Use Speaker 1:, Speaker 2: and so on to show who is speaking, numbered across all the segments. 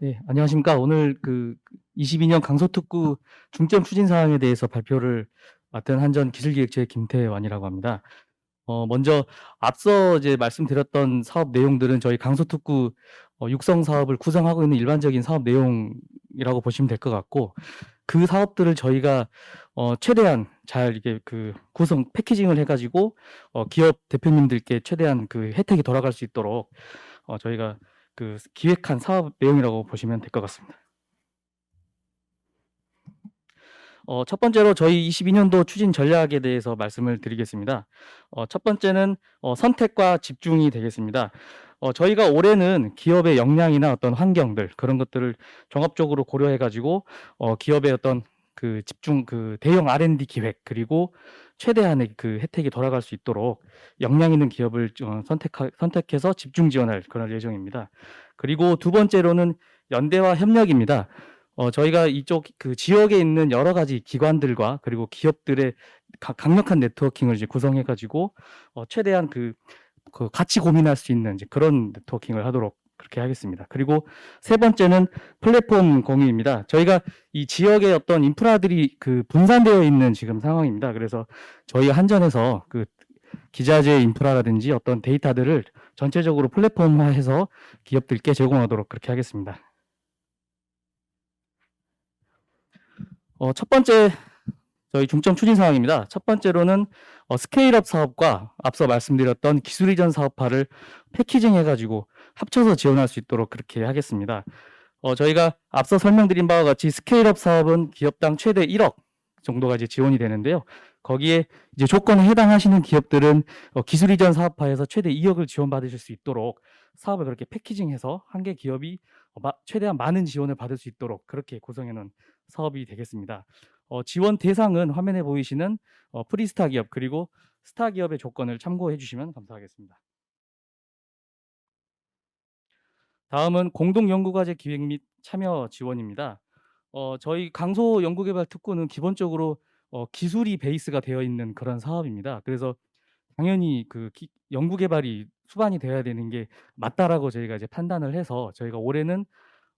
Speaker 1: 네, 안녕하십니까. 오늘 그 22년 강서특구 중점 추진 사항에 대해서 발표를 맡은 한전 기술기획처의 김태완이라고 합니다. 어, 먼저 앞서 이제 말씀드렸던 사업 내용들은 저희 강서특구 어, 육성 사업을 구성하고 있는 일반적인 사업 내용이라고 보시면 될 것 같고 그 사업들을 저희가 어, 최대한 잘 이게 그 구성 패키징을 해가지고 어, 기업 대표님들께 최대한 그 혜택이 돌아갈 수 있도록 어, 저희가 그 기획한 사업 내용이라고 보시면 될 것 같습니다. 어, 첫 번째로 저희 22년도 추진 전략에 대해서 말씀을 드리겠습니다. 어, 첫 번째는 어, 선택과 집중이 되겠습니다. 어, 저희가 올해는 기업의 역량이나 어떤 환경들 그런 것들을 종합적으로 고려해 가지고 어, 기업의 어떤 그 집중 그 대형 R&D 기획 그리고 최대한의 그 혜택이 돌아갈 수 있도록 역량 있는 기업을 어, 선택하, 선택해서 집중 지원할 그런 예정입니다. 그리고 두 번째로는 연대와 협력입니다. 어, 저희가 이쪽 그 지역에 있는 여러 가지 기관들과 그리고 기업들의 가- 강력한 네트워킹을 이제 구성해 가지고 어, 최대한 그, 그 같이 고민할 수 있는 이제 그런 네트워킹을 하도록 그렇게 하겠습니다. 그리고 세 번째는 플랫폼 공유입니다. 저희가 이 지역의 어떤 인프라들이 그 분산되어 있는 지금 상황입니다. 그래서 저희 한전에서 그 기자재 인프라라든지 어떤 데이터들을 전체적으로 플랫폼화해서 기업들께 제공하도록 그렇게 하겠습니다. 어, 첫 번째 저희 중점 추진 사항입니다. 첫 번째로는 어, 스케일업 사업과 앞서 말씀드렸던 기술 이전 사업화를 패키징 해가지고 합쳐서 지원할 수 있도록 그렇게 하겠습니다. 어, 저희가 앞서 설명드린 바와 같이 스케일업 사업은 기업당 최대 1억 정도가 이제 지원이 되는데요. 거기에 이제 조건에 해당하시는 기업들은 어, 기술 이전 사업화에서 최대 2억을 지원받으실 수 있도록 사업을 그렇게 패키징해서 한 개 기업이 최대한 많은 지원을 받을 수 있도록 그렇게 구성해 놓은 사업이 되겠습니다. 어, 지원 대상은 화면에 보이시는 어, 프리스타 기업 그리고 스타 기업의 조건을 참고해 주시면 감사하겠습니다. 다음은 공동 연구과제 기획 및 참여 지원입니다. 어, 저희 강소 연구개발 특구는 기본적으로 어, 기술이 베이스가 되어 있는 그런 사업입니다. 그래서 당연히 그 기- 연구개발이 수반이 되어야 되는 게 맞다라고 저희가 이제 판단을 해서 저희가 올해는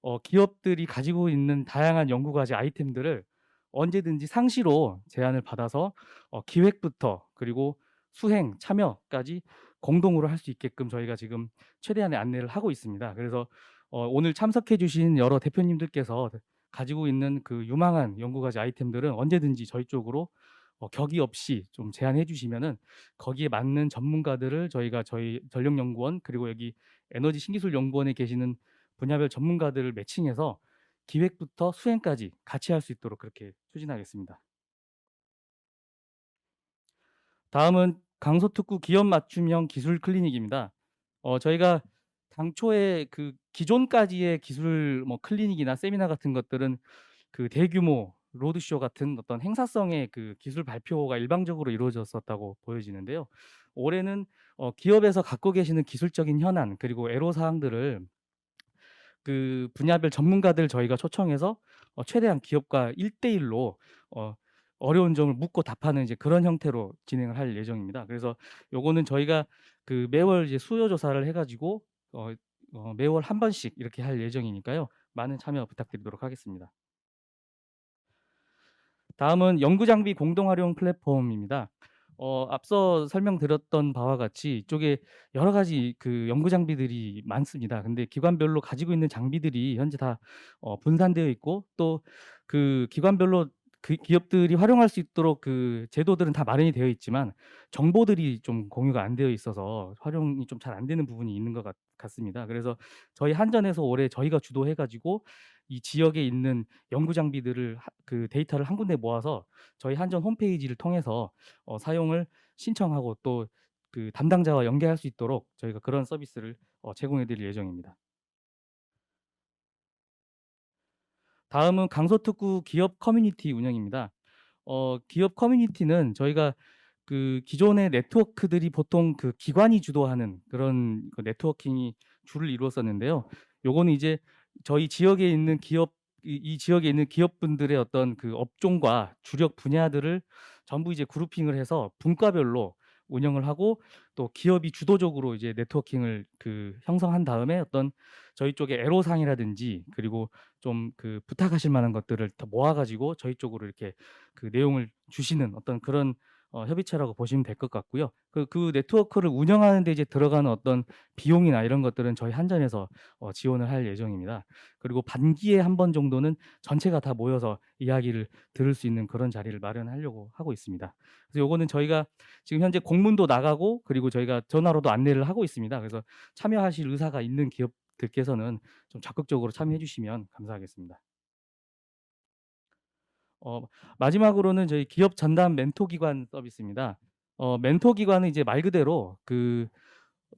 Speaker 1: 어, 기업들이 가지고 있는 다양한 연구 과제 아이템들을 언제든지 상시로 제안을 받아서 어, 기획부터 그리고 수행, 참여까지 공동으로 할 수 있게끔 저희가 지금 최대한의 안내를 하고 있습니다. 그래서 어, 오늘 참석해 주신 여러 대표님들께서 가지고 있는 그 유망한 연구 과제 아이템들은 언제든지 저희 쪽으로 어, 격의 없이 좀 제안해 주시면은 거기에 맞는 전문가들을 저희가 저희 전력연구원 그리고 여기 에너지 신기술 연구원에 계시는 분야별 전문가들을 매칭해서 기획부터 수행까지 같이 할 수 있도록 그렇게 추진하겠습니다. 다음은 강서특구 기업 맞춤형 기술 클리닉입니다. 어, 저희가 당초에 그 기존까지의 기술 뭐 클리닉이나 세미나 같은 것들은 그 대규모 로드쇼 같은 어떤 행사성의 그 기술 발표가 일방적으로 이루어졌었다고 보여지는데요. 올해는 어, 기업에서 갖고 계시는 기술적인 현안 그리고 애로 사항들을 그 분야별 전문가들 저희가 초청해서 어, 최대한 기업과 1대1로 어, 어려운 점을 묻고 답하는 이제 그런 형태로 진행을 할 예정입니다. 그래서 요거는 저희가 그 매월 이제 수요 조사를 해 가지고 어, 어, 매월 한 번씩 이렇게 할 예정이니까요. 많은 참여 부탁드리도록 하겠습니다. 다음은 연구 장비 공동 활용 플랫폼입니다. 어, 앞서 설명드렸던 바와 같이 이쪽에 여러 가지 그 연구 장비들이 많습니다. 근데 기관별로 가지고 있는 장비들이 현재 다 어, 분산되어 있고 또 그 기관별로 그 기업들이 활용할 수 있도록 그 제도들은 다 마련이 되어 있지만 정보들이 좀 공유가 안 되어 있어서 활용이 좀 잘 안 되는 부분이 있는 것 같, 같습니다. 그래서 저희 한전에서 올해 저희가 주도해 가지고 이 지역에 있는 연구 장비들을 하- 그 데이터를 한 군데 모아서 저희 한전 홈페이지를 통해서 어, 사용을 신청하고 또 그 담당자와 연계할 수 있도록 저희가 그런 서비스를 어, 제공해 드릴 예정입니다. 다음은 강서특구 기업 커뮤니티 운영입니다. 어, 기업 커뮤니티는 저희가 그 기존의 네트워크들이 보통 그 기관이 주도하는 그런 그 네트워킹이 주를 이루었었는데요. 요거는 이제 저희 지역에 있는 기업 이, 이 지역에 있는 기업분들의 어떤 그 업종과 주력 분야들을 전부 이제 그룹핑을 해서 분과별로 운영을 하고 또 기업이 주도적으로 이제 네트워킹을 그 형성한 다음에 어떤 저희 쪽에 애로사항이라든지 그리고 좀 그 부탁하실 만한 것들을 다 모아 가지고 저희 쪽으로 이렇게 그 내용을 주시는 어떤 그런 어 협의체라고 보시면 될 것 같고요. 그 그 네트워크를 운영하는 데 이제 들어가는 어떤 비용이나 이런 것들은 저희 한전에서 어 지원을 할 예정입니다. 그리고 반기에 한 번 정도는 전체가 다 모여서 이야기를 들을 수 있는 그런 자리를 마련하려고 하고 있습니다. 그래서 요거는 저희가 지금 현재 공문도 나가고 그리고 저희가 전화로도 안내를 하고 있습니다. 그래서 참여하실 의사가 있는 기업들께서는 좀 적극적으로 참여해 주시면 감사하겠습니다. 어 마지막으로는 저희 기업 전담 멘토 기관 서비스입니다. 어 멘토 기관은 이제 말 그대로 그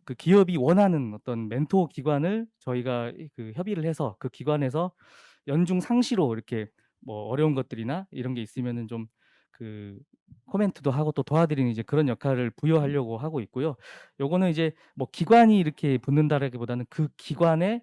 Speaker 1: 그 기업이 원하는 어떤 멘토 기관을 저희가 이그 협의를 해서 그 기관에서 연중 상시로 이렇게 뭐 어려운 것들이나 이런 게 있으면은 좀 그 코멘트도 하고 또 도와드리는 이제 그런 역할을 부여하려고 하고 있고요. 요거는 이제 뭐 기관이 이렇게 붙는다라기보다는 그 기관의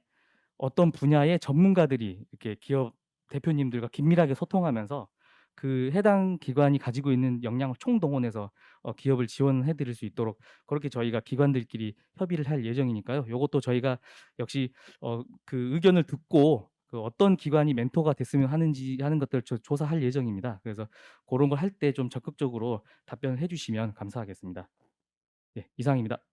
Speaker 1: 어떤 분야의 전문가들이 이렇게 기업 대표님들과 긴밀하게 소통하면서 그 해당 기관이 가지고 있는 역량을 총동원해서 어 기업을 지원해 드릴 수 있도록 그렇게 저희가 기관들끼리 협의를 할 예정이니까요. 요것도 저희가 역시 어 그 의견을 듣고 그 어떤 기관이 멘토가 됐으면 하는지 하는 것들을 조 조사할 예정입니다. 그래서 고런 걸 할 때 좀 적극적으로 답변을 해 주시면 감사하겠습니다. 네 이상입니다.